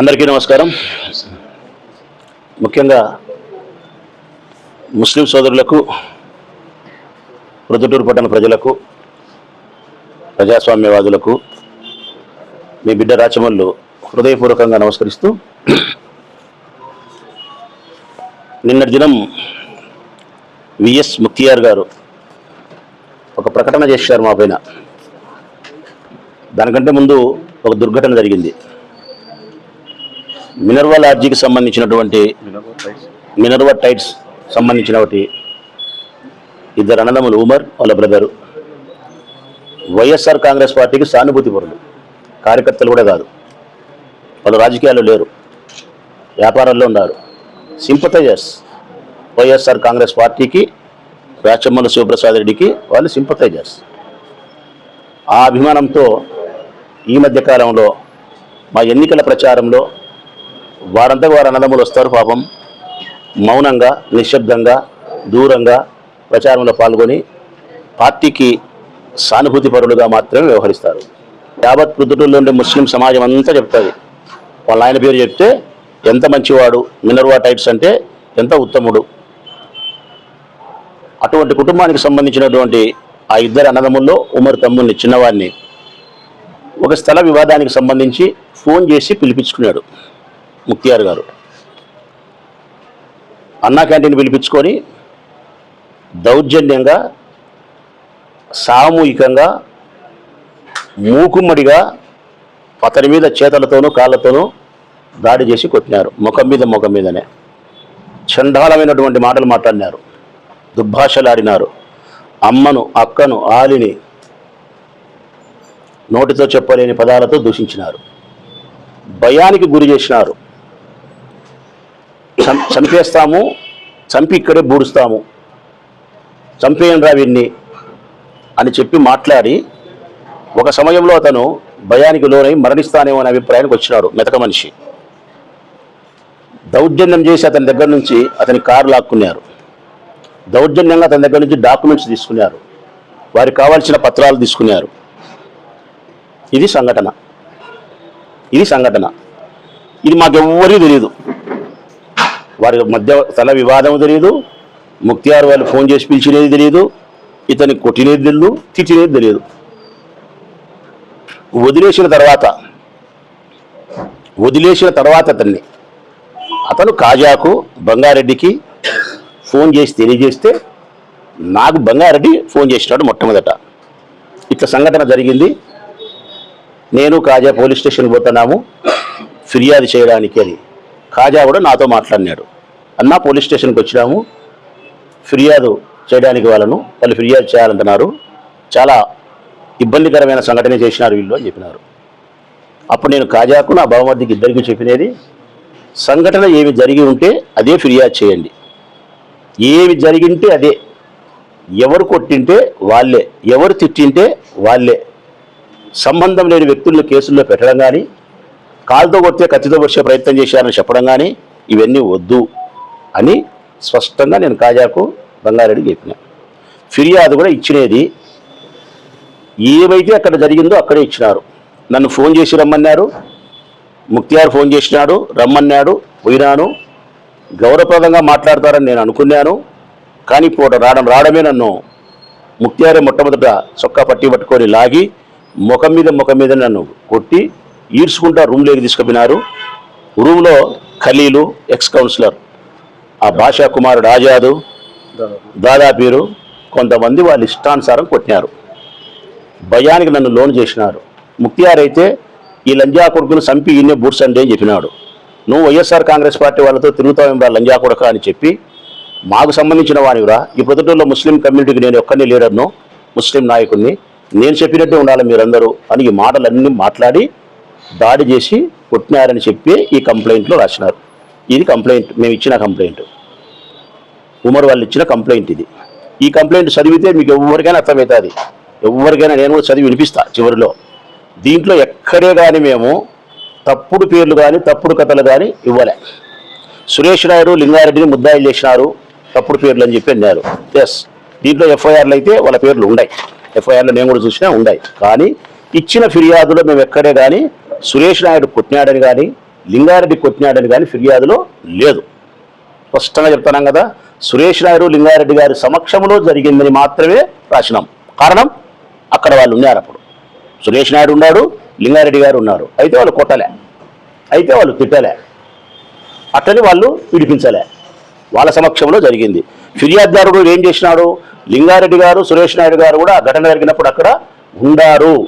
అందరికీ నమస్కారం. ముఖ్యంగా ముస్లిం సోదరులకు ప్రొద్దుటూరు పట్టణ ప్రజలకు ప్రజాస్వామ్యవాదులకు మీ బిడ్డ రాచమల్లు హృదయపూర్వకంగా నమస్కరిస్తూ నిన్నటి దినం విఎస్ ముక్తియార్ గారు ఒక ప్రకటన చేశారు మా పైన. దానికంటే ముందు ఒక దుర్ఘటన జరిగింది. మినర్వా లాడ్జికి సంబంధించినటువంటి మినర్వా టైట్స్ సంబంధించిన ఒకటి ఇద్దరు అన్నదమ్ములు ఉమర్ వాళ్ళ బ్రదరు. వైఎస్ఆర్ కాంగ్రెస్ పార్టీకి సానుభూతి పరులు. కార్యకర్తలు కూడా కాదు. వాళ్ళు రాజకీయాల్లో లేరు. వ్యాపారాల్లో ఉన్నారు. సింపతైజర్స్. వైఎస్ఆర్ కాంగ్రెస్ పార్టీకి రాచమ్మల శివప్రసాద్ రెడ్డికి వాళ్ళు సింపతైజర్స్. ఆ అభిమానంతో ఈ మధ్య కాలంలో మా ఎన్నికల ప్రచారంలో వారంతా వారు అన్నదమ్ములు వస్తారు పాపం. మౌనంగా నిశ్శబ్దంగా దూరంగా ప్రచారంలో పాల్గొని పార్టీకి సానుభూతి పరులుగా మాత్రమే వ్యవహరిస్తారు. యావత్ ప్రొద్దుటూరులో ఉండే ముస్లిం సమాజం అంతా చెప్తుంది. వాళ్ళ ఆయన పేరు చెప్తే ఎంత మంచివాడు మినర్వా టైట్స్ అంటే ఎంత ఉత్తముడు. అటువంటి కుటుంబానికి సంబంధించినటువంటి ఆ ఇద్దరు అన్నదమ్ముల్లో ఉమర్ తమ్ముడిని చిన్నవాడిని ఒక స్థల వివాదానికి సంబంధించి ఫోన్ చేసి పిలిపించుకున్నాడు. ముక్తియార్ గారు. అన్నా క్యాంటీన్ పిలిపించుకొని దౌర్జన్యంగా సామూహికంగా మూకుమ్మడిగా అతని మీద చేతులతోనూ కాళ్ళతోనూ దాడి చేసి కొట్టినారు. ముఖం మీద ముఖం మీదనే. చండాలమైనటువంటి మాటలు మాట్లాడినారు. దుర్భాషలాడినారు. అమ్మను అక్కను ఆలిని నోటితో చెప్పలేని పదాలతో దూషించినారు. భయానికి గురి చేసినారు. చంపేస్తాము చంపి ఇక్కడే బూడుస్తాము. చంపేయండి వీడిని అని చెప్పి మాట్లాడి ఒక సమయంలో అతను భయానికి లోనై మరణిస్తానేమో అనే అభిప్రాయానికి వచ్చినాడు మెతక మనిషి. దౌర్జన్యం చేసి అతని దగ్గర నుంచి అతని కారు లాక్కున్నారు. దౌర్జన్యంగా అతని దగ్గర నుంచి డాక్యుమెంట్స్ తీసుకున్నారు. వారికి కావాల్సిన పత్రాలు తీసుకున్నారు. ఇది సంఘటన. ఇది సంఘటన. ఇది మాకెవ్వరికీ తెలియదు వారి మధ్య తల వివాదం తెలియదు ముక్తియార్ వాళ్ళు ఫోన్ చేసి పిలిచినది తెలియదు ఇతని కొట్టినది తెలియదు తిట్టినది తెలియదు వదిలేసిన తర్వాత వదిలేసిన తర్వాత అతన్ని అతను కాజాకు బంగారెడ్డికి ఫోన్ చేసి తెలియజేస్తే నాకు బంగారెడ్డి ఫోన్ చేసినాడు మొట్టమొదట. ఇట్లా సంఘటన జరిగింది. నేను కాజా పోలీస్ స్టేషన్కి పోతున్నాము. ఫిర్యాదు చేయడానికి అని. కాజా కూడా నాతో మాట్లాడినాడు. అన్న పోలీస్ స్టేషన్కి వచ్చినాము. ఫిర్యాదు చేయడానికి వాళ్ళను వాళ్ళు ఫిర్యాదు చేయాలంటున్నారు. చాలా ఇబ్బందికరమైన సంఘటన చేసినారు వీళ్ళు అని చెప్పినారు. అప్పుడు నేను కాజాకు నా బావమర్దికి ఇద్దరికి చెప్పినది సంఘటన ఏమి జరిగి ఉంటే అదే ఫిర్యాదు చేయండి. ఏమి జరిగింటే అదే. ఎవరు కొట్టింటే వాళ్ళే. ఎవరు తిట్టింటే వాళ్ళే. సంబంధం లేని వ్యక్తులను కేసుల్లో పెట్టడం కానీ కాలుతో కొడితే కత్తితో వచ్చే ప్రయత్నం చేశారని చెప్పడం కానీ ఇవన్నీ వద్దు అని స్పష్టంగా నేను కాజాకు బంగారెడ్డి చెప్పిన. ఫిర్యాదు కూడా ఇచ్చినది ఏమైతే అక్కడ జరిగిందో అక్కడే ఇచ్చినారు. నన్ను ఫోన్ చేసి రమ్మన్నారు. ముక్తియార్ ఫోన్ చేసినాడు రమ్మన్నాడు పోయినాను. గౌరవప్రదంగా మాట్లాడతారని నేను అనుకున్నాను. కానీ ఇప్పుడు రావడం రావడమే నన్ను ముక్తియారే మొట్టమొదట చొక్కా పట్టి పట్టుకొని లాగి ముఖం మీద ముఖం మీద నన్ను కొట్టి ఈడ్చుకుంటా రూమ్లోకి తీసుకుపోయినారు. రూమ్లో ఖలీలు ఎక్స్ కౌన్సిలర్ ఆ భాషా కుమారుడు ఆజాదు దాదాపీరు కొంతమంది వాళ్ళ ఇష్టానుసారం కొట్టినారు. భయానికి నన్ను లోన్ చేసినారు. ముక్తియార్ అయితే ఈ లంజా కొడుకును చంపి ఈయన్నే బూడ్సండి అని చెప్పినాడు. నువ్వు వైఎస్ఆర్ కాంగ్రెస్ పార్టీ వాళ్ళతో తిరుగుతావేంరా లంజా కొడక అని చెప్పి మాకు సంబంధించిన వానివిరా ఈ పొద్దుటూరులో ముస్లిం కమ్యూనిటీకి నేను ఒక్కరిని లీడర్ను ముస్లిం నాయకుడిని. నేను చెప్పినట్టే ఉండాలి మీరందరూ అని ఈ మాటలన్నీ మాట్లాడి దాడి చేసి కొట్టినారని చెప్పి ఈ కంప్లైంట్లో రాసినారు. ఇది కంప్లైంట్ మేము ఇచ్చిన కంప్లైంట్. ఉమర్ వాళ్ళు ఇచ్చిన కంప్లైంట్ ఇది. ఈ కంప్లైంట్ చదివితే మీకు ఎవరికైనా అర్థమవుతుంది. ఎవరికైనా నేను కూడా చదివి వినిపిస్తా చివరిలో. దీంట్లో ఎక్కడే కానీ మేము తప్పుడు పేర్లు కానీ తప్పుడు కథలు కానీ ఇవ్వలే. సురేష్ నాయుడు లింగారెడ్డిని ముద్దాయిలు చేసినారు తప్పుడు పేర్లు అని చెప్పి అన్నారు. ఎస్ దీంట్లో ఎఫ్ఐఆర్లు అయితే వాళ్ళ పేర్లు ఉన్నాయి. ఎఫ్ఐఆర్లో నేను కూడా చూసినా ఉన్నాయి. కానీ ఇచ్చిన ఫిర్యాదులో మేము ఎక్కడే కానీ సురేష్ నాయుడు కొట్టినాడని కానీ లింగారెడ్డి కొట్టినాడని కానీ ఫిర్యాదులో లేదు. స్పష్టంగా చెప్తున్నాం కదా సురేష్ నాయుడు లింగారెడ్డి గారి సమక్షంలో జరిగిందని మాత్రమే రాసినాం. కారణం అక్కడ వాళ్ళు ఉన్నారు అప్పుడు. సురేష్ నాయుడు ఉన్నాడు లింగారెడ్డి గారు ఉన్నారు. అయితే వాళ్ళు కొట్టలే. అయితే వాళ్ళు తిట్టలే. అట్టని వాళ్ళు విడిపించలే. వాళ్ళ సమక్షంలో జరిగింది. ఫిర్యాదుదారుడు ఏం చేసినాడు? లింగారెడ్డి గారు సురేష్ నాయుడు గారు కూడా ఆ ఘటన జరిగినప్పుడు అక్కడ ఉండారు.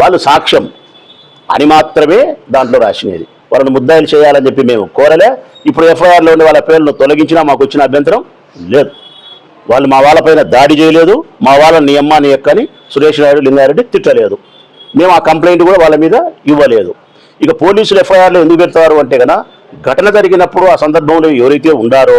వాళ్ళు సాక్ష్యం. అని మాత్రమే దాంట్లో రాసినది. వాళ్ళని ముద్దాయిలు చేయాలని చెప్పి మేము కోరలే. ఇప్పుడు ఎఫ్ఐఆర్లో ఉండే వాళ్ళ పేర్లను తొలగించినా మాకు వచ్చిన అభ్యంతరం లేదు. వాళ్ళు మా వాళ్ళపైన దాడి చేయలేదు. మా వాళ్ళ నీ అమ్మ నీ ఎక్కని సురేష్ నాయుడు లింగారెడ్డి తిట్టలేదు. మేము ఆ కంప్లైంట్ కూడా వాళ్ళ మీద ఇవ్వలేదు. ఇక పోలీసులు ఎఫ్ఐఆర్లో ఎందుకు పెడతారు అంటే కదా ఘటన జరిగినప్పుడు ఆ సందర్భంలో ఎవరైతే ఉండారో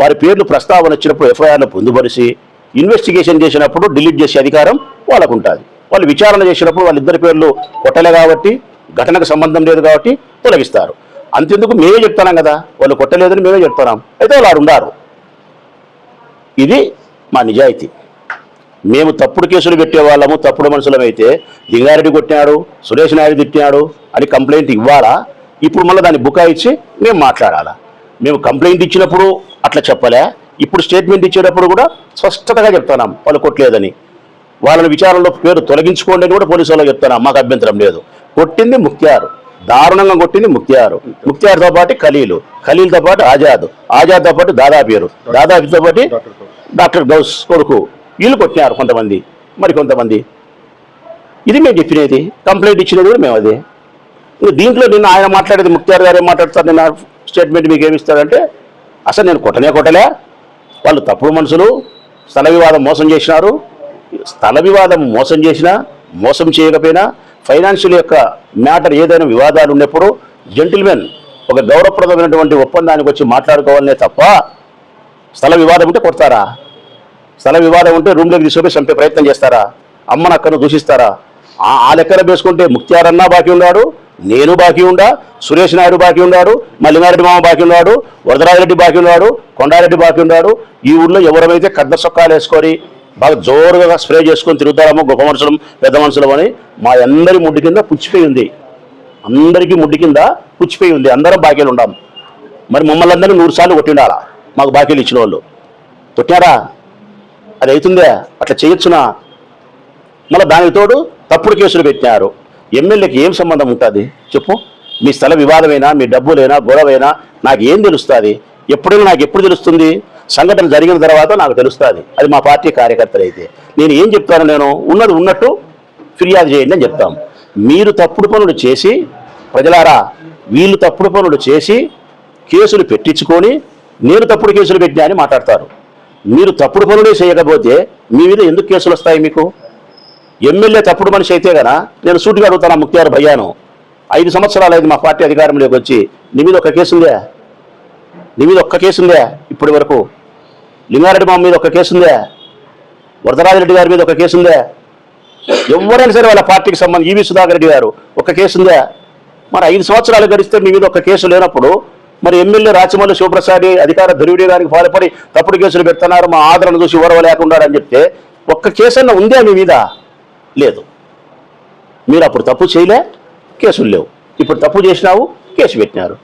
వారి పేర్లు ప్రస్తావన వచ్చినప్పుడు ఎఫ్ఐఆర్ను పొందుపరిచి ఇన్వెస్టిగేషన్ చేసినప్పుడు డిలీట్ చేసే అధికారం వాళ్ళకు ఉంటుంది వాళ్ళు విచారణ చేసినప్పుడు వాళ్ళిద్దరి పేర్లు కొట్టలే కాబట్టి ఘటనకు సంబంధం లేదు కాబట్టి తొలగిస్తారు. అంతెందుకు మేమే చెప్తున్నాం కదా వాళ్ళు కొట్టలేదని మేమే చెప్తున్నాం. అయితే వాళ్ళు ఉండారు. ఇది మా నిజాయితీ. మేము తప్పుడు కేసులు పెట్టే వాళ్ళము తప్పుడు మనుషులమైతే లింగారెడ్డి కొట్టినాడు సురేష్ నాయుడు తిట్టినాడు అని కంప్లైంట్ ఇవ్వాలా? ఇప్పుడు మళ్ళీ దాన్ని బుకాయిచ్చి మేము మాట్లాడాలా? మేము కంప్లైంట్ ఇచ్చినప్పుడు అట్లా చెప్పలే? ఇప్పుడు స్టేట్మెంట్ ఇచ్చేటప్పుడు కూడా స్పష్టతగా చెప్తున్నాం వాళ్ళు కొట్టలేదని. వాళ్ళని విచారణలో పేరు తొలగించుకోండి అని కూడా పోలీసు వాళ్ళకి చెప్తున్నాం మాకు అభ్యంతరం లేదు. కొట్టింది ముఖ్యారు. దారుణంగా కొట్టింది ముఖ్యారు. ముఖ్యారుతో పాటు ఖలీలు. ఖలీల్తో పాటు ఆజాద్. ఆజాద్తో పాటు దాదా పేరు దాదాపుతో పాటు డాక్టర్ గౌస్ కొడుకు. వీళ్ళు కొట్టినారు కొంతమంది. మరి కొంతమంది. ఇది మేము చెప్పినది. కంప్లైంట్ ఇచ్చినది కూడా మేము అదే. దీంట్లో నిన్న ఆయన మాట్లాడేది ముఖ్యారు గారు ఏం మాట్లాడతారు? నిన్న స్టేట్మెంట్ మీకు ఏమిస్తారంటే అసలు నేను కొట్టనే కొట్టలే. వాళ్ళు తప్పుడు మనుషులు. స్థల వివాదం మోసం చేసినారు. స్థల వివాదం మోసం చేసినా మోసం చేయకపోయినా ఫైనాన్షియల్ యొక్క మ్యాటర్ ఏదైనా వివాదాలు ఉన్నప్పుడు జెంటిల్మెన్ ఒక గౌరవప్రదమైనటువంటి ఒప్పందానికి వచ్చి మాట్లాడుకోవాలనే తప్ప స్థల వివాదం ఉంటే కొడతారా? స్థల వివాదం ఉంటే రూమ్లోకి తీసుకొని చంపే ప్రయత్నం చేస్తారా? అమ్మను అక్కను దూషిస్తారా? ఆ ఆ లెక్కన వేసుకుంటే ముక్త్యారన్నా బాకీ ఉన్నాడు నేను బాకీ ఉండా సురేష్ నాయుడు బాకీ ఉన్నాడు మల్లినారెడ్డి మామ బాకీ ఉన్నాడు వరదరాజరెడ్డి బాకీ ఉన్నాడు కొండారెడ్డి బాకీ ఉన్నాడు. ఈ ఊళ్ళో ఎవరైతే కద్ద సొక్కాలు వేసుకొని బాగా జోరుగా స్ప్రే చేసుకొని తిరుగుతారమో గొప్ప మనుషులం పెద్ద మనుషులం అని మా అందరి ముడ్డి కింద పుచ్చిపోయి ఉంది. అందరికీ ముడ్డి కింద పుచ్చిపోయి ఉంది. అందరం బాకీలు ఉండాం. మరి మమ్మల్ని అందరినీ నూరు సార్లు కొట్టిండాలా? మాకు బాకీలు ఇచ్చిన వాళ్ళు కొట్టారా అది అవుతుందే? అట్లా చేయొచ్చునా? మళ్ళీ దానికి తోడు తప్పుడు కేసులు పెట్టినారు. ఎమ్మెల్యేకి ఏం సంబంధం ఉంటుంది? చెప్పు. మీ స్థల వివాదమైనా మీ డబ్బులైనా గొడవైనా నాకు ఏం తెలుస్తుంది? ఎప్పుడైనా నాకు ఎప్పుడు తెలుస్తుంది? సంఘటన జరిగిన తర్వాత నాకు తెలుస్తుంది. అది మా పార్టీ కార్యకర్తలు అయితే. నేను ఏం చెప్తాను నేను? ఉన్నది ఉన్నట్టు ఫిర్యాదు చేయండి అని చెప్తాం. మీరు తప్పుడు పనులు చేసి ప్రజలారా వీళ్ళు తప్పుడు పనులు చేసి కేసులు పెట్టించుకొని నేను తప్పుడు కేసులు పెట్టినా అని మాట్లాడతారు. మీరు తప్పుడు పనులే చేయకపోతే మీ మీద ఎందుకు కేసులు వస్తాయి మీకు? ఎమ్మెల్యే తప్పుడు మనిషి అయితే కదా నేను సూటిగా అడుగుతాను ఆ భయ్యాను. ఐదు సంవత్సరాలు అయింది మా పార్టీ అధికారంలోకి వచ్చి. నీ మీద ఒక్క కేసు ఉందే? నీ మీద ఒక్క కేసు ఉందే ఇప్పటి వరకు? లింగారెడ్డి మామ మీద ఒక కేసు ఉందే? వరదరాజరెడ్డి గారి మీద ఒక కేసు ఉందే? ఎవరైనా సరే వాళ్ళ పార్టీకి సంబంధించి ఈవి సుధాకర్ రెడ్డి గారు ఒక కేసు ఉందే? మరి ఐదు సంవత్సరాలు గడిస్తే మీ మీద ఒక కేసు లేనప్పుడు మరి ఎమ్మెల్యే రాచమల్లి శివప్రసాద్ అధికార దుర్వినియోగానికి పాల్పడి తప్పుడు కేసులు పెడుతున్నారు మా ఆదరణ చూసి ఓరవ అని చెప్తే ఒక్క కేసు ఉందే మీ మీద? లేదు. మీరు అప్పుడు తప్పు చేయలే కేసులు లేవు. ఇప్పుడు తప్పు చేసినావు కేసు పెట్టినారు.